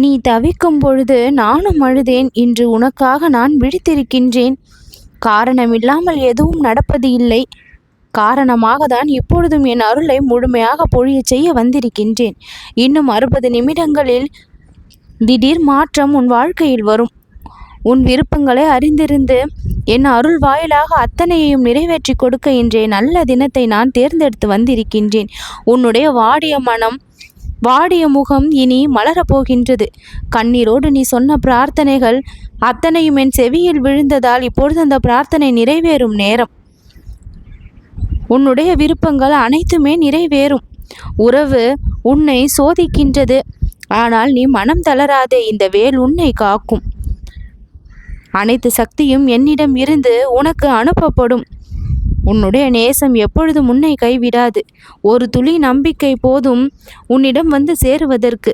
நீ தவிக்கும் பொழுது நானும் அழுதேன் இன்று உனக்காக நான் விழித்திருக்கின்றேன். காரணமில்லாமல் எதுவும் நடப்பது இல்லை. காரணமாக தான் இப்பொழுதும் என் அருளை முழுமையாக பொழியச் செய்ய வந்திருக்கின்றேன். இன்னும் அறுபது நிமிடங்களில் திடீர் மாற்றம் உன் வாழ்க்கையில் வரும். உன் விருப்பங்களை அறிந்திருந்து என் அருள் வாயிலாக அத்தனையையும் நிறைவேற்றி கொடுக்க இன்றைய நல்ல தினத்தை நான் தேர்ந்தெடுத்து வந்திருக்கின்றேன். உன்னுடைய வாடிய மனம் வாடிய முகம் இனி மலரப் போகின்றது கண்ணீரோடு நீ சொன்ன பிரார்த்தனைகள் அத்தனையும் என் செவியில் விழுந்ததால் இப்பொழுது அந்த பிரார்த்தனை நிறைவேறும் நேரம். உன்னுடைய விருப்பங்கள் அனைத்துமே நிறைவேறும். உறவு உன்னை சோதிக்கின்றது. ஆனால் நீ மனம் தளராதே இந்த வேல் உன்னை காக்கும். அனைத்து சக்தியும் என்னிடம் இருந்து உனக்கு அனுப்பப்படும். உன்னுடைய நேசம் எப்பொழுதும் உன்னை கைவிடாது. ஒரு துளி நம்பிக்கை போதும் உன்னிடம் வந்து சேருவதற்கு.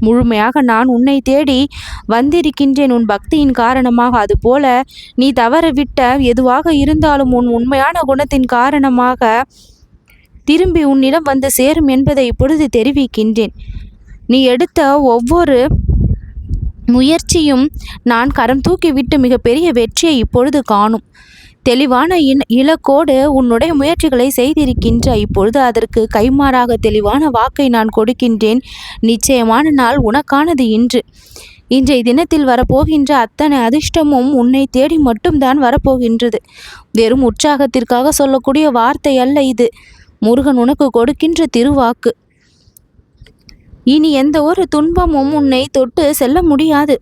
முழுமையாக நான் உன்னை தேடி வந்திருக்கின்றேன். உன் பக்தியின் காரணமாக அதுபோல நீ தவறவிட்ட எதுவாக இருந்தாலும் உன் உண்மையான குணத்தின் காரணமாக திரும்பி உன்னிடம் வந்து சேரும் என்பதை இப்பொழுது தெரிவிக்கின்றேன். நீ எடுத்த ஒவ்வொரு முயற்சியும் நான் கரம் தூக்கிவிட்டு மிகப்பெரிய வெற்றியை இப்பொழுது காணும். தெளிவான இன் இலக்கோடு உன்னுடைய முயற்சிகளை செய்திருக்கின்ற இப்பொழுது அதற்கு கைமாறாக தெளிவான வாக்கை நான் கொடுக்கின்றேன். நிச்சயமான நாள் உனக்கானது இன்று. இன்றைய தினத்தில் வரப்போகின்ற அத்தனை அதிர்ஷ்டமும் உன்னை தேடி மட்டும்தான் வரப்போகின்றது. வெறும் உற்சாகத்திற்காக சொல்லக்கூடிய வார்த்தை அல்ல இது. முருகன் உனக்கு கொடுக்கின்ற திருவாக்கு. இனி எந்த ஒரு துன்பமும் உன்னை தொட்டு செல்ல முடியாது.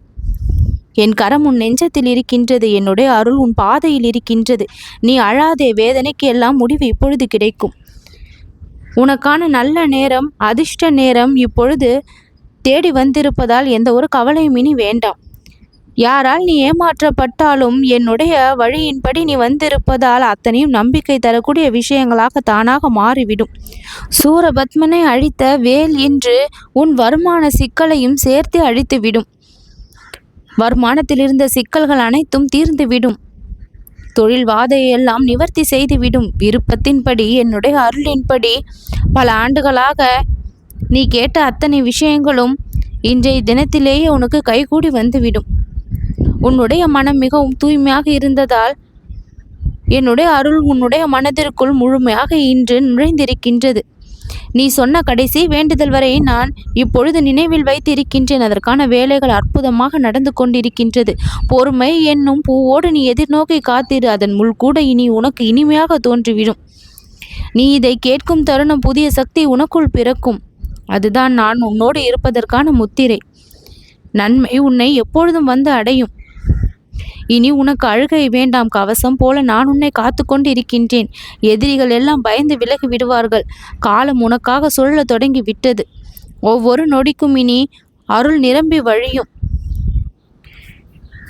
என் கரம் உன் நெஞ்சத்தில் இருக்கின்றது என்னுடைய அருள் உன் பாதையில் இருக்கின்றது. நீ அழாதே வேதனைக்கு எல்லாம் முடிவு இப்பொழுது கிடைக்கும். உனக்கான நல்ல நேரம் அதிர்ஷ்ட நேரம் இப்பொழுது தேடி வந்திருப்பதால் எந்த ஒரு கவலையும் இனி வேண்டாம். யாரால் நீ ஏமாற்றப்பட்டாலும் என்னுடைய வழியின்படி நீ வந்திருப்பதால் அத்தனையும் நம்பிக்கை தரக்கூடிய விஷயங்களாக தானாக மாறிவிடும். சூரபத்மனை அழித்த வேல் இன்று உன் வருமான சிக்கலையும் சேர்த்து அழித்துவிடும். வருமானத்தில் இருந்த சிக்கல்கள் அனைத்தும் தீர்ந்துவிடும். தொழில் வாதையெல்லாம் நிவர்த்தி செய்துவிடும். விருப்பத்தின்படி என்னுடைய அருளின்படி பல ஆண்டுகளாக நீ கேட்ட அத்தனை விஷயங்களும் இன்றைய தினத்திலேயே உனக்கு கைகூடி வந்துவிடும். உன்னுடைய மனம் மிகவும் தூய்மையாக இருந்ததால் என்னுடைய அருள் உன்னுடைய மனதிற்குள் முழுமையாக இன்று நுழைந்திருக்கின்றது நீ சொன்ன கடைசி வேண்டுதல் வரை நான் இப்பொழுது நினைவில் வைத்திருக்கின்றேன். அதற்கான வேலைகள் அற்புதமாக நடந்து கொண்டிருக்கின்றது. பொறுமை என்னும் பூவோடு நீ எதிர்நோக்கி காத்திரு. அதன் முள் கூட இனி உனக்கு இனிமையாக தோன்றிவிடும். நீ இதை கேட்கும் தருணம் புதிய சக்தி உனக்குள் பிறக்கும். அதுதான் நான் உன்னோடு இருப்பதற்கான முத்திரை. நன்மை உன்னை எப்பொழுதும் வந்து அடையும். இனி உனக்கு அழுகை வேண்டாம் கவசம் போல நான் உன்னை காத்து கொண்டு இருக்கின்றேன் எதிரிகள் எல்லாம் பயந்து விலகி விடுவார்கள். காலம் உனக்காக சுழல தொடங்கி விட்டது. ஒவ்வொரு நொடிக்கும் இனி அருள் நிரம்பி வழியும்.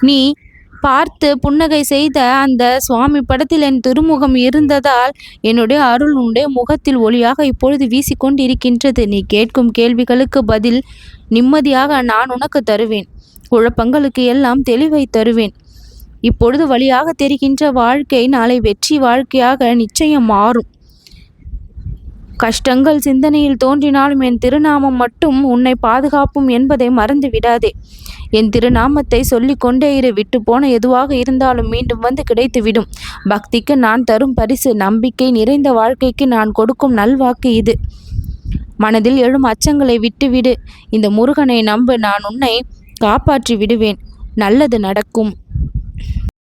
நீ பார்த்து புன்னகை செய்த அந்த சுவாமி படத்தில் என் திருமுகம் இருந்ததால் என்னுடைய அருள் உன்னுடைய முகத்தில் ஒளியாக இப்பொழுது வீசிக்கொண்டு இருக்கின்றது நீ கேட்கும் கேள்விகளுக்கு பதில் நிம்மதியாக நான் உனக்கு தருவேன். குழப்பங்களுக்கு எல்லாம் தெளிவை தருவேன். இப்பொழுது வழியாக தெரிகின்ற வாழ்க்கை நாளை வெற்றி வாழ்க்கையாக நிச்சயம் மாறும். கஷ்டங்கள் சிந்தனையில் தோன்றினாலும் என் திருநாமம் மட்டும் உன்னை பாதுகாப்பும் என்பதை மறந்து விடாதே. என் திருநாமத்தை சொல்லி கொண்டே இரு விட்டு போன எதுவாக இருந்தாலும் மீண்டும் வந்து கிடைத்துவிடும். பக்திக்கு நான் தரும் பரிசு நம்பிக்கை நிறைந்த வாழ்க்கைக்கு நான் கொடுக்கும் நல்வாக்கு இது. மனதில் எழும் அச்சங்களை விட்டுவிடு. இந்த முருகனை நம்பு நான் உன்னை காப்பாற்றி விடுவேன். நல்லது நடக்கும்.